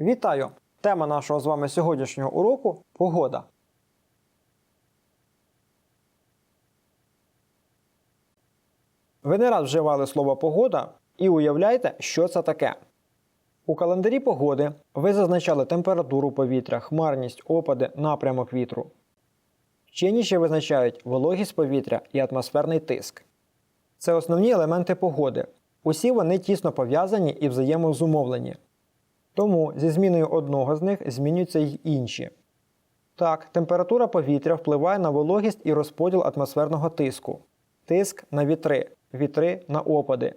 Вітаю! Тема нашого з вами сьогоднішнього уроку погода. Ви не раз вживали слово погода і уявляєте, що це таке. У календарі погоди ви зазначали температуру повітря, хмарність, опади, напрямок вітру. Вчені ще визначають вологість повітря і атмосферний тиск. Це основні елементи погоди. Усі вони тісно пов'язані і взаємозумовлені. Тому зі зміною одного з них змінюються й інші. Так, температура повітря впливає на вологість і розподіл атмосферного тиску, тиск на вітри, вітри на опади.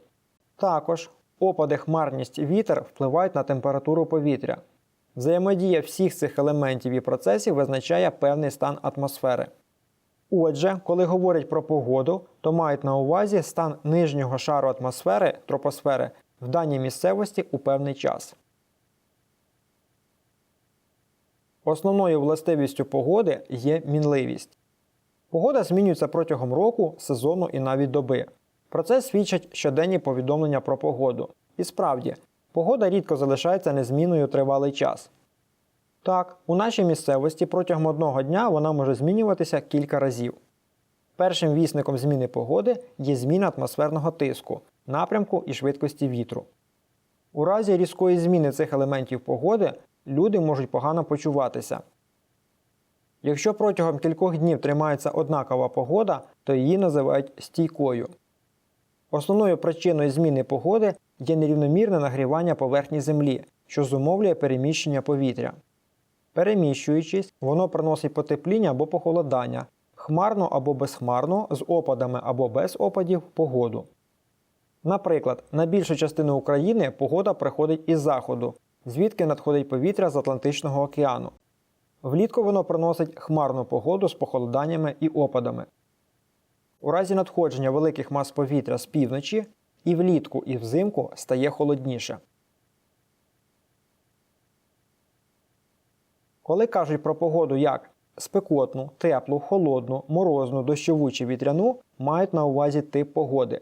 Також опади, хмарність, вітер впливають на температуру повітря. Взаємодія всіх цих елементів і процесів визначає певний стан атмосфери. Отже, коли говорять про погоду, то мають на увазі стан нижнього шару атмосфери тропосфери в даній місцевості у певний час. Основною властивістю погоди є мінливість. Погода змінюється протягом року, сезону і навіть доби. Про це свідчать щоденні повідомлення про погоду. І справді, погода рідко залишається незмінною тривалий час. Так, у нашій місцевості протягом одного дня вона може змінюватися кілька разів. Першим вісником зміни погоди є зміна атмосферного тиску, напрямку і швидкості вітру. У разі різкої зміни цих елементів погоди люди можуть погано почуватися. Якщо протягом кількох днів тримається однакова погода, то її називають стійкою. Основною причиною зміни погоди є нерівномірне нагрівання поверхні Землі, що зумовлює переміщення повітря. Переміщуючись, воно приносить потепління або похолодання, хмарну або безхмарну з опадами або без опадів погоду. Наприклад, на більшу частину України погода приходить із заходу, звідки надходить повітря з Атлантичного океану. Влітку воно приносить хмарну погоду з похолоданнями і опадами. У разі надходження великих мас повітря з півночі і влітку, і взимку стає холодніше. Коли кажуть про погоду як спекотну, теплу, холодну, морозну, дощову чи вітряну, мають на увазі тип погоди.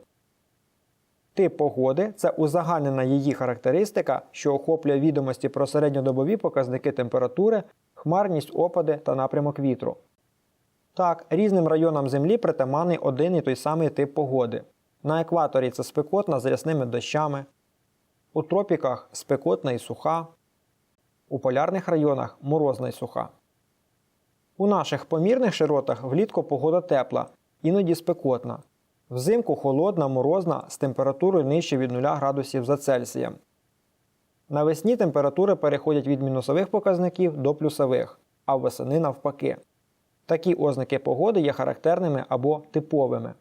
Тип погоди це узагальнена її характеристика, що охоплює відомості про середньодобові показники температури, хмарність опади та напрямок вітру. Так, різним районам Землі притаманний один і той самий тип погоди. На екваторі це спекотна з рясними дощами, у тропіках спекотна і суха, у полярних районах морозна і суха. У наших помірних широтах влітку погода тепла, іноді спекотна. Взимку холодна, морозна з температурою нижче від 0 градусів за Цельсієм. Навесні температури переходять від мінусових показників до плюсових, а восени навпаки. Такі ознаки погоди є характерними або типовими.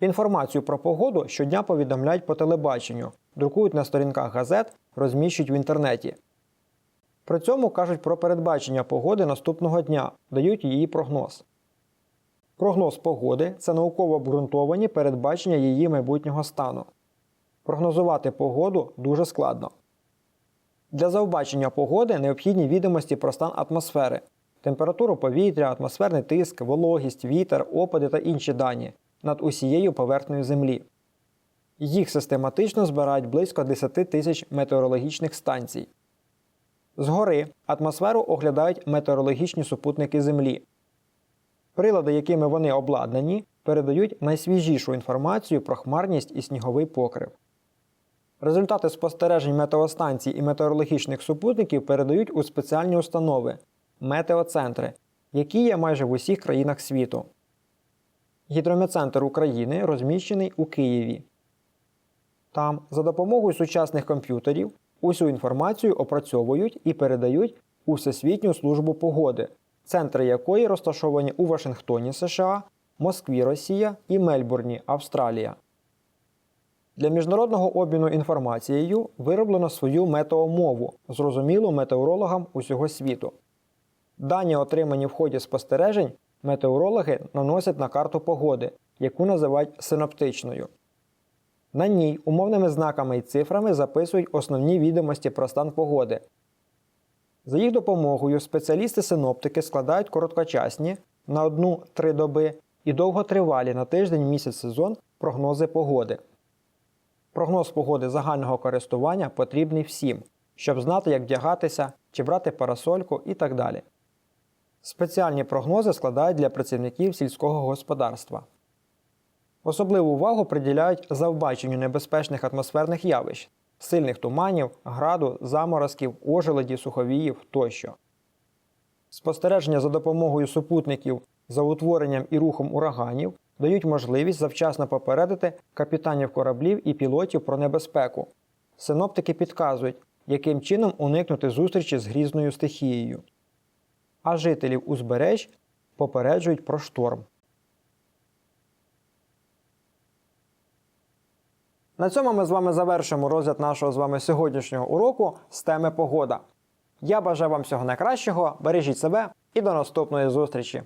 Інформацію про погоду щодня повідомляють по телебаченню, друкують на сторінках газет, розміщують в інтернеті. При цьому кажуть про передбачення погоди наступного дня, дають її прогноз. Прогноз погоди це науково обґрунтовані передбачення її майбутнього стану. Прогнозувати погоду дуже складно. Для завбачення погоди необхідні відомості про стан атмосфери, температуру повітря, атмосферний тиск, вологість, вітер, опади та інші дані над усією поверхнею Землі. Їх систематично збирають близько 10 тисяч метеорологічних станцій. Згори атмосферу оглядають метеорологічні супутники Землі. Прилади, якими вони обладнані, передають найсвіжішу інформацію про хмарність і сніговий покрив. Результати спостережень метеостанцій і метеорологічних супутників передають у спеціальні установи метеоцентри, які є майже в усіх країнах світу. Гідрометцентр України розміщений у Києві. Там за допомогою сучасних комп'ютерів усю інформацію опрацьовують і передають у Всесвітню службу погоди, центри якої розташовані у Вашингтоні США, Москві Росія і Мельбурні Австралія. Для міжнародного обміну інформацією вироблено свою метеомову, зрозумілу метеорологам усього світу. Дані, отримані в ході спостережень, метеорологи наносять на карту погоди, яку називають синоптичною. На ній умовними знаками і цифрами записують основні відомості про стан погоди. За їх допомогою спеціалісти-синоптики складають короткочасні на одну-три доби і довготривалі на тиждень місяць сезон прогнози погоди. Прогноз погоди загального користування потрібний всім, щоб знати, як вдягатися, чи брати парасольку і так далі. Спеціальні прогнози складають для працівників сільського господарства. Особливу увагу приділяють завбаченню небезпечних атмосферних явищ, сильних туманів, граду, заморозків, ожеледів, суховіїв тощо. Спостереження за допомогою супутників за утворенням і рухом ураганів дають можливість завчасно попередити капітанів кораблів і пілотів про небезпеку. Синоптики підказують, яким чином уникнути зустрічі з грізною стихією. А жителів узбережжя попереджують про шторм. На цьому ми з вами завершимо розгляд нашого з вами сьогоднішнього уроку з теми погода. Я бажаю вам всього найкращого, бережіть себе і до наступної зустрічі!